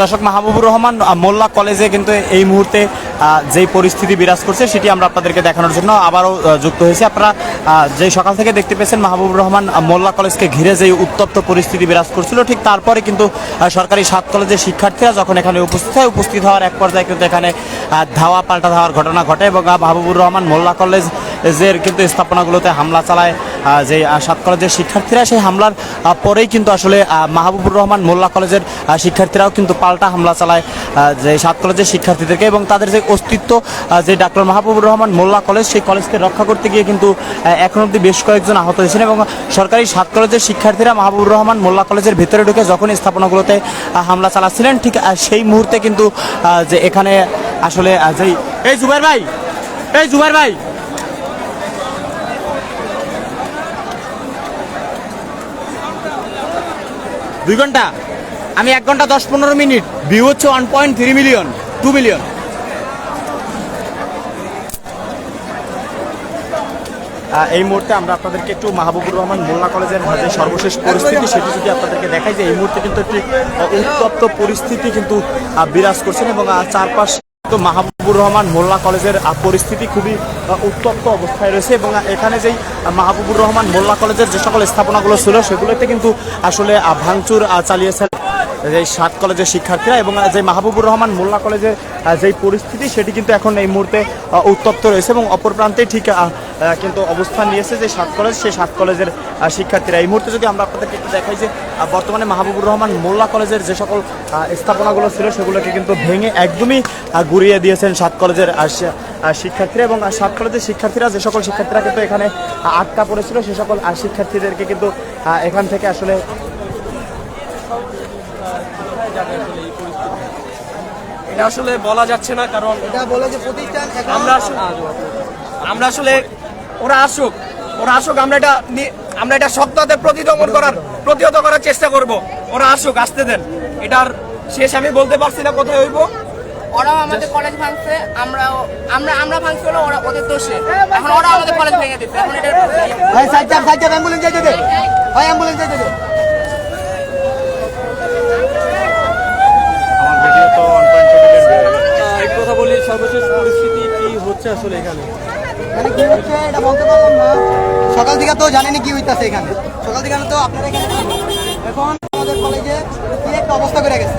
দর্শক মাহবুবুর রহমান মোল্লা কলেজে কিন্তু এই মুহূর্তে যেই পরিস্থিতি বিরাজ করছে, সেটি আমরা আপনাদেরকে দেখানোর জন্য আবারও যুক্ত হয়েছি। আপনারা যেই সকাল থেকে দেখতে পেয়েছেন মাহবুবুর রহমান মোল্লা কলেজকে ঘিরে যেই উত্তপ্ত পরিস্থিতি বিরাজ করছিল, ঠিক তারপরে কিন্তু সরকারি সাত কলেজের শিক্ষার্থীরা যখন এখানে উপস্থিত হয়, উপস্থিত হওয়ার এক পর্যায়ে কিন্তু এখানে ধাওয়া পাল্টা ধাওয়ার ঘটনা ঘটে এবং মাহবুবুর রহমান মোল্লা কলেজের কিন্তু স্থাপনাগুলোতে হামলা চালায়। যে সাত কলেজের শিক্ষার্থীরা সেই হামলার পরেই কিন্তু আসলে মাহবুবুর রহমান মোল্লা কলেজের শিক্ষার্থীরাও কিন্তু পাল্টা হামলা চালায় যে সাত কলেজের শিক্ষার্থীদেরকে এবং তাদের যে অস্তিত্ব যে ডাক্তার মাহবুবুর রহমান মোল্লা কলেজ, সেই কলেজকে রক্ষা করতে গিয়ে কিন্তু এখন অবধি বেশ কয়েকজন আহত হয়েছেন এবং সরকারি সাত কলেজের শিক্ষার্থীরা মাহবুবুর রহমান মোল্লা কলেজের ভিতরে ঢুকে যখন স্থাপনাগুলোতে হামলা চালাচ্ছিলেন, ঠিক সেই মুহূর্তে কিন্তু যে এখানে আসলে যেই, এই জুবাইর ভাই, এই জুবাইর ভাই দুই ঘণ্টা। আমি এক ঘণ্টা দশ পনেরো মিনিট। ভিউ হচ্ছে one point three million two million এই মুহূর্তে আমরা আপনাদেরকে একটু মাহবুবুর রহমান মোল্লা কলেজের যে সর্বশেষ পরিস্থিতি সেটি যদি আপনাদেরকে দেখাই যে এই মুহূর্তে কিন্তু একটি উত্তপ্ত পরিস্থিতি কিন্তু বিরাজ করছেন এবং চারপাশ তো মাহবুবুর রহমান মোল্লা কলেজের পরিস্থিতি খুবই উত্তপ্ত অবস্থায় রয়েছে এবং এখানে যেই মাহবুবুর রহমান মোল্লা কলেজের যে সকল স্থাপনাগুলো ছিল সেগুলোতে কিন্তু আসলে ভাঙচুর চালিয়েছে যে সাত কলেজের শিক্ষার্থীরা এবং যে মাহবুবুর রহমান মোল্লা কলেজের যেই পরিস্থিতি, সেটি কিন্তু এখন এই মুহূর্তে উত্তপ্ত রয়েছে এবং অপর প্রান্তে ঠিক কিন্তু অবস্থান নিয়েছে যে সাত কলেজ, সেই সাত কলেজের শিক্ষার্থীরা। এই মুহূর্তে যদি আমরা আপনাদেরকে একটু দেখাই যে বর্তমানে মাহবুবুর রহমান মোল্লা কলেজের যে সকল স্থাপনাগুলো ছিল, সেগুলোকে কিন্তু ভেঙে একদমই গুড়িয়ে দিয়েছেন সাত কলেজের শিক্ষার্থীরা এবং সাত কলেজের শিক্ষার্থীরা, যে সকল শিক্ষার্থীরা কিন্তু এখানে আটকা পড়েছিল, সে সকল শিক্ষার্থীদেরকে কিন্তু এখান থেকে আসলে এটা আসলে বলা যাচ্ছে না কারণ এটা বলে যে প্রতিষ্ঠান আমরা আসলে আমরা আসলে ওরা আসুক ওরা আসুক আমরা এটা আমরা এটা শক্ততে প্রতিদমন করার প্রতিহত করার চেষ্টা করব। ওরা আসুক আসতে দেন। এটার শেষ আমি বলতে পারছি না কোথায় হইব। ওরাও আমাদের কলেজ ভাঙছে আমরাও আমরা আমরা ভাঙছি হলো ওরা ওদের দোষে। এখন ওরা আমাদের কলেজ ভেঙে দিচ্ছে। এখন এটা ভাই সাইড সাইড অ্যাম্বুলেন্স যাইতে দে। ভাই অ্যাম্বুলেন্স যাইতে দে আমার ভিডিও তো মানে সকাল থেকে তো জানেনি কি হইতাছে এখানে। সকাল থেকে তো আপনারা এখানে এখন আমাদের কলেজে কি একটা অবস্থা করে গেছে।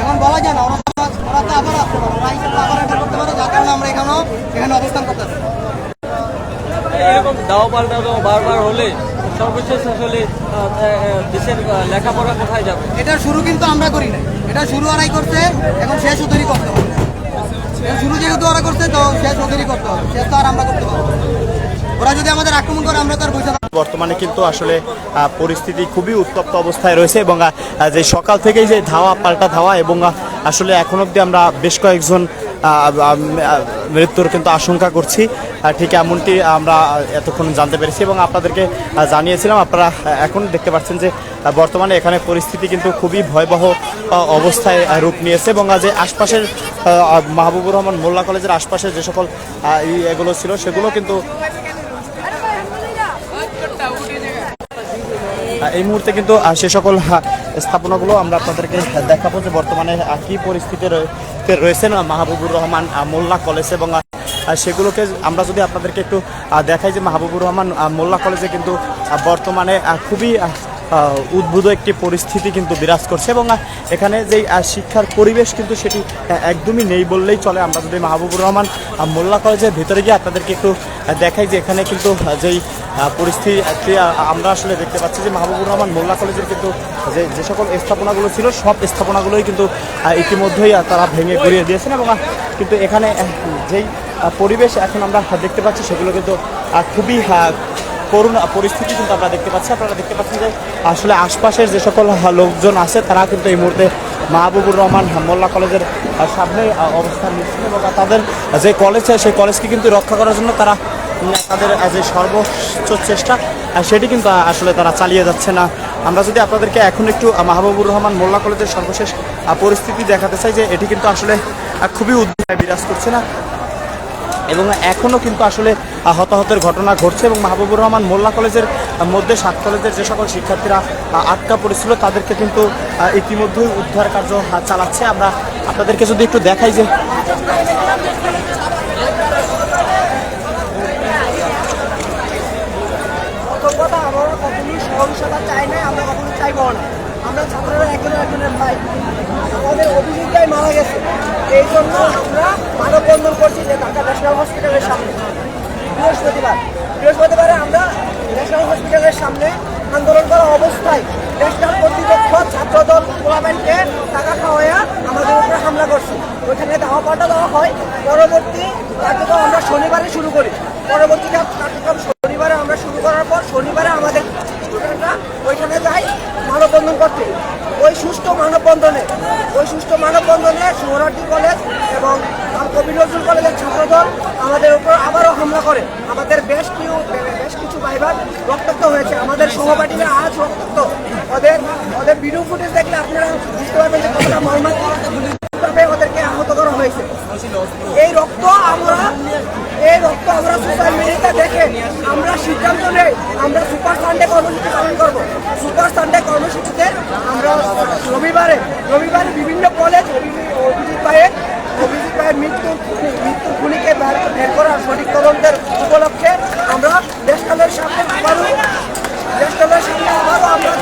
এখন বলা যায় না তো আবার আসতে পারে। আবার এটা করতে পারে, যার কারণে আমরা এখানেও এখানে অবস্থান করতেছি। এরকম দাও পাল্টা দাও বারবার হলে সর্বশেষ আসলে দেশের লেখাপড়া কোথায় যাবে? এটা শুরু কিন্তু আমরা করি না এটা শুরু ওরাই করছে এখন শেষ ওদেরই করতে হবে। শুরু যেহেতু ওরা করছে তো শেষ ওদেরই করতে হবে। শেষ তো আর আমরা করতে পারব না। ওরা যদি আমাদের আক্রমণ করে আমরা তো আর বসে বর্তমানে কিন্তু আসলে পরিস্থিতি খুবই উত্তপ্ত অবস্থায় রয়েছে এবং যে সকাল থেকেই যে ধাওয়া পাল্টা ধাওয়া এবং আসলে এখন অবধি আমরা বেশ কয়েকজন মৃত্যুর কিন্তু আশঙ্কা করছি। ঠিক এমনটি আমরা এতক্ষণ জানতে পেরেছি এবং আপনাদেরকে জানিয়েছিলাম। আপনারা এখন দেখতে পাচ্ছেন যে বর্তমানে এখানে পরিস্থিতি কিন্তু খুবই ভয়াবহ অবস্থায় রূপ নিয়েছে এবং যে আশপাশের মাহবুবুর রহমান মোল্লা কলেজের আশপাশে যে সকল এগুলো ছিল, সেগুলো কিন্তু এই মুহূর্তে কিন্তু সে সকল স্থাপনাগুলো আমরা আপনাদেরকে দেখাবো যে বর্তমানে কি পরিস্থিতি রয়ে- রয়েছেন মাহবুবুর রহমান মোল্লা কলেজ এবং সেগুলোকে আমরা যদি আপনাদেরকে একটু দেখাই যে মাহবুবুর রহমান মোল্লা কলেজে কিন্তু বর্তমানে খুবই উদ্ভুত একটি পরিস্থিতি কিন্তু বিরাজ করছে এবং এখানে যেই শিক্ষার পরিবেশ কিন্তু সেটি একদমই নেই বললেই চলে। আমরা যদি মাহবুবুর রহমান মোল্লা কলেজের ভেতরে গিয়ে আপনাদেরকে একটু দেখাই যে এখানে কিন্তু যেই পরিস্থিতি আমরা আসলে দেখতে পাচ্ছি যে মাহবুবুর রহমান, মোল্লা কলেজের কিন্তু, যে যে সকল স্থাপনাগুলো ছিল, সব স্থাপনাগুলোই কিন্তু ইতিমধ্যেই তারা ভেঙে গড়িয়ে দিয়েছেন এবং কিন্তু এখানে যেই পরিবেশ এখন আমরা দেখতে পাচ্ছি, সেগুলো কিন্তু খুবই করুণ পরিস্থিতি কিন্তু আমরা দেখতে পাচ্ছি। আপনারা দেখতে পাচ্ছেন যে আসলে আশপাশের যে সকল লোকজন আছে, তারা কিন্তু এই মুহূর্তে মাহবুবুর রহমান মোল্লা কলেজের সামনে অবস্থান নিচ্ছেন এবং তাদের যে কলেজ সেই কলেজকে কিন্তু রক্ষা করার জন্য তারা তাদের যে সর্বোচ্চ চেষ্টা সেটি কিন্তু আসলে তারা চালিয়ে যাচ্ছে না। আমরা যদি আপনাদেরকে এখন একটু মাহবুবুর রহমান, মোল্লা কলেজের সর্বশেষ পরিস্থিতি দেখাতে চাই যে এটি কিন্তু আসলে খুবই উদ্বেগ বিরাজ করছে না। এবং এখনও কিন্তু আসলে হতাহতের ঘটনা ঘটছে এবং মাহবুবুর রহমান মোল্লা কলেজের মধ্যে সাত কলেজের যে সকল শিক্ষার্থীরা আটকা পড়েছিল, তাদেরকে কিন্তু ইতিমধ্যেই উদ্ধার কার্য চালাচ্ছে। আমরা আপনাদেরকে যদি একটু দেখাই যে আমরা ছাত্ররা একজনের একজনের ভাই। আমাদের অভিযোগটাই মারা গেছে। এই জন্য আমরা মানববন্ধন করছি যে ঢাকা ন্যাশনাল হসপিটালের সামনে। বৃহস্পতিবার। বৃহস্পতিবারে আমরা ন্যাশনাল হসপিটালের সামনে আন্দোলন করা অবস্থায় ন্যাশনাল কর্তৃপক্ষ, ছাত্রদল টুর্নামেন্টকে টাকা খাওয়াইয়া আমাদের উপরে হামলা করছে। ওইখানে দাওয়া পাল্টা দেওয়া হয়। পরবর্তী কার্যক্রম আমরা শনিবারে শুরু করি। পরবর্তী কার্যক্রম শনিবারে আমরা শুরু করার পর শনিবারে আমাদের স্টুডেন্টরা ওইখানে যাই মানববন্ধন করতে। ওই সুষ্ঠু মানববন্ধনে, ওই সুষ্ঠু মানববন্ধনে সোহরার্দি কলেজ এবং কবি নজরুল কলেজের ছাত্রদল আমাদের উপর আবারও হামলা করে। আমাদের বেশ কিছু বেশ কিছু ভাইবার রক্তাক্ত হয়েছে। আমাদের সহপাঠীরা আজ রক্তাক্ত। ওদের ওদের ভিডিও ফুটেজ দেখলে আপনারা বুঝতে পারবেন যে কতটা মর্মান্তিকভাবে ওদেরকে আহত করা হয়েছে। এই রক্ত আমরা, এই রক্ত আমরা সোশ্যাল মিডিয়াতে দেখে আমরা সিদ্ধান্ত নেই। আমরা সুপার সানডে কর্মসূচি পালন করব। সুপার সানডে কর্মসূচিতে আমরা রবিবারে রবিবারে বিভিন্ন কলেজ মৃত্যু মৃত্যু খুনিকে বের করার সঠিক তদন্তের উপলক্ষে আমরা দেশকালের সামনে আবারও দেশকালের সামনে আবারও আমরা।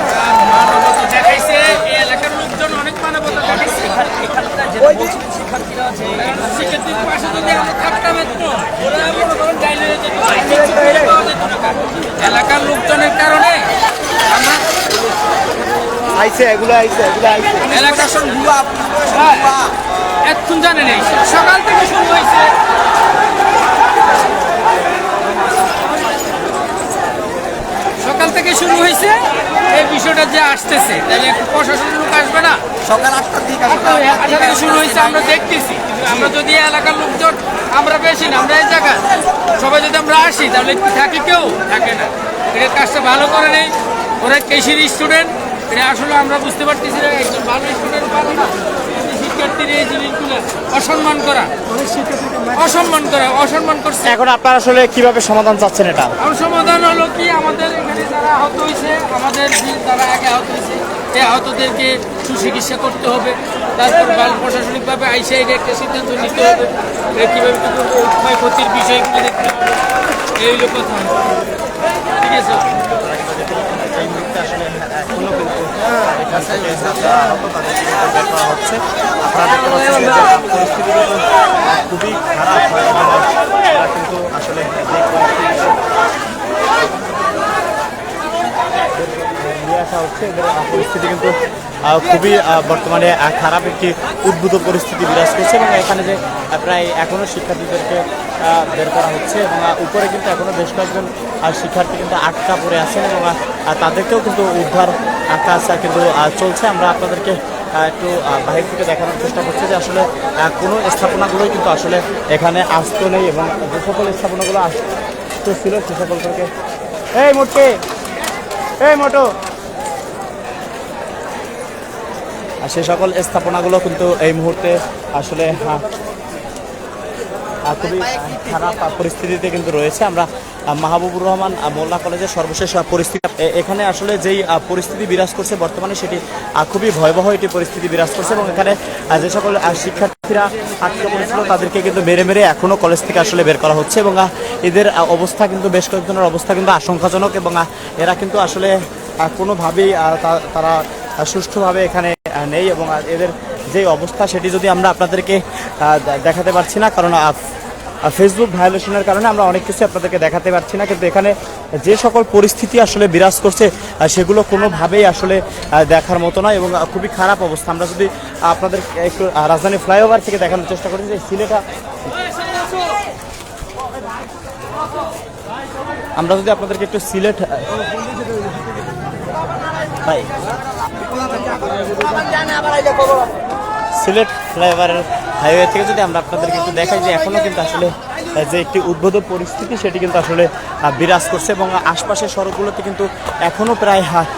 এলাকার লোকজনের কারণে আইসে এগুলো আইসে এগুলো আইসে এলাকার সব এক্ষুন জানে নেই। সকাল থেকে শুরু হয়েছে। সকাল থেকে শুরু হয়েছে। এই বিষয়টা যে আসতেছে তাহলে একটু প্রশাসনের লোক আসবে না? সকাল আটটার দিকে আটটা থেকে শুরু হয়েছে আমরা দেখতেছি। আমরা যদি এলাকার লোকজন আমরা বেশি না আমরা এই জায়গায় সবাই যদি আমরা আসি তাহলে একটু থাকি কেউ? থাকে না। এটা কাজটা ভালো করে নেই। ওরা কেশির স্টুডেন্ট। এটা আসলে আমরা বুঝতে পারতেছি না একজন ভালো স্টুডেন্ট ভালো না। শিক্ষার্থীর এই জিনিসগুলো অসম্মান করা। অসম্মান করা অসম্মান করছে। এখন আপনারা আসলে কীভাবে সমাধান চাচ্ছেন এটা? আর সমাধান হলো কি আমাদের এখানে যারা আহত হয়েছে আমাদের যারা আগে আহত হয়েছে এই আহতদেরকে সুচিকিৎসা করতে হবে। তারপর প্রশাসনিকভাবে আইসে একটা সিদ্ধান্ত নিতে হবে কীভাবে ক্ষয়ক্ষতির বিষয়গুলো দেখতে হবে। এই হলো কথা। ঠিক আছে? এখনও কিন্তু হচ্ছে পরিস্থিতি খুবই খারাপ কিন্তু আসলে আসা হচ্ছে পরিস্থিতি কিন্তু খুবই বর্তমানে খারাপ একটি উদ্ভূত পরিস্থিতি বিরাজ করছে এবং এখানে যে প্রায় এখনও শিক্ষার্থীদেরকে বের করা হচ্ছে এবং উপরে কিন্তু এখনও বেশ কয়েকজন শিক্ষার্থী কিন্তু আটকা পড়ে আছেন এবং তাদেরকেও কিন্তু উদ্ধার কাজ কিন্তু চলছে। আমরা আপনাদেরকে একটু বাহির থেকে দেখানোর চেষ্টা করছি যে আসলে কোনো স্থাপনাগুলোই কিন্তু আসলে এখানে আসতো নেই এবং যে সকল স্থাপনাগুলো আসতো ছিল সে সকল থেকে এই মোটকে! এই মোটো! সে সকল স্থাপনাগুলো কিন্তু এই মুহূর্তে আসলে খুবই খারাপ পরিস্থিতিতে কিন্তু রয়েছে। আমরা মাহবুবুর রহমান মোল্লা কলেজের সর্বশেষ পরিস্থিতি। এখানে আসলে যেই পরিস্থিতি বিরাজ করছে বর্তমানে, সেটি খুবই ভয়াবহ একটি পরিস্থিতি বিরাজ করছে এবং এখানে যে সকল শিক্ষার্থীরা আটকে পড়েছিল, তাদেরকে কিন্তু মেরে মেরে এখনও কলেজ থেকে আসলে বের করা হচ্ছে এবং এদের অবস্থা কিন্তু বেশ কয়েকজনের অবস্থা কিন্তু আশঙ্কাজনক এবং এরা কিন্তু আসলে কোনোভাবেই তারা সুষ্ঠুভাবে এখানে নেই এবং এদের যে অবস্থা, সেটি যদি আমরা আপনাদেরকে দেখাতে পারছি না, কারণ ফেসবুক ভায়োলেশনের কারণে আমরা অনেক কিছু আপনাদেরকে দেখাতে পারছি না, কিন্তু এখানে যে সকল পরিস্থিতি আসলে বিরাজ করছে সেগুলো কোনোভাবেই আসলে দেখার মতো নয় এবং খুবই খারাপ অবস্থা। আমরা যদি আপনাদের একটু রাজধানী ফ্লাইওভার থেকে দেখানোর চেষ্টা করি যে সিলেটা আমরা যদি আপনাদেরকে একটু সিলেট সিলেট ফ্লাইওভারের হাইওয়ে থেকে যদি আমরা আপনাদেরকে একটু দেখাই যে এখনও কিন্তু আসলে যে একটি উদ্ভূত পরিস্থিতি সেটি কিন্তু আসলে বিরাজ করছে এবং আশপাশের সড়কগুলোতে কিন্তু এখনও প্রায় হা-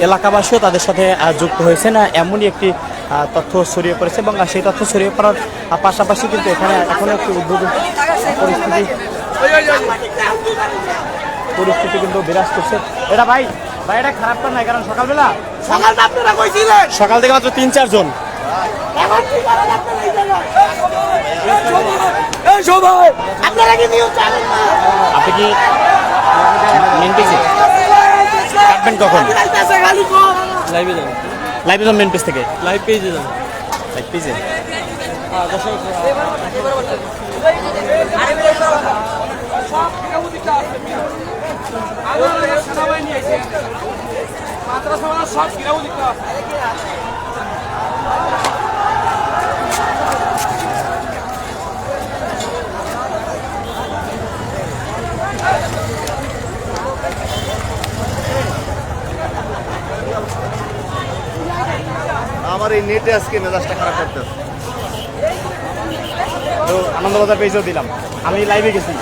এলাকাবাসীও তাদের সাথে যুক্ত হয়েছে না এমনই একটি তথ্য ছড়িয়ে পড়েছে এবং সেই তথ্য ছড়িয়ে পড়ার পাশাপাশি কিন্তু এখানে এখনও একটি উদ্বোধন পরিস্থিতি পরিস্থিতি কিন্তু বিরাজ করছে। এটা ভাই ভাই এটা খারাপ নাই কারণ সকালবেলা সকাল থেকে মাত্র তিন চারজন। আপনারা কি নিউজ জানেন না? আপনি কি মেন পেজে কাটবেন কখন? লাইভে যাবেন লাইভে যান মেন থেকে? লাইভ পেজে যাবেন লাইভ পেজে সব কিরাও দিতে আমার এই নেটে আজকে মেজাজটা খারাপ করতেছে। তো আনন্দবাজার পেজেও দিলাম। আমি লাইভে গেছি।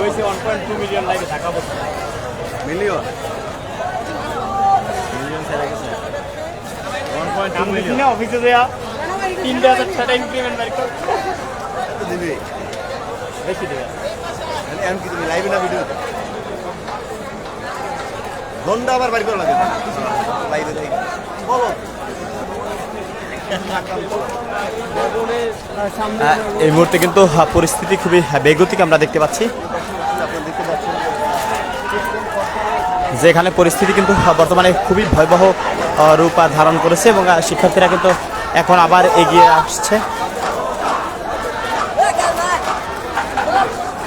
হয়েছে ওয়ান পয়েন্ট টু মিলিয়ন লাইভে থাকা মিলিয়ন দেখি মিলিয়ন না অফিসে দেয়া তিনটে হাজার টাকা ইনক্রিমেন্ট বাড়ি কর। দিবি। বেশি দেবে। আমি কি তুমি লাইভে না ভিডিও ঘণ্টা আবার বাড়ি করা লাগে। লাইভে বলো। এই মুহূর্তে কিন্তু পরিস্থিতি খুবই বেগতিক আমরা দেখতে পাচ্ছি আপনারা দেখতে পাচ্ছেন যেখানে পরিস্থিতি কিন্তু বর্তমানে খুবই ভয়াবহ রূপ ধারণ করেছে এবং শিক্ষার্থীরা কিন্তু এখন আবার এগিয়ে আসছে।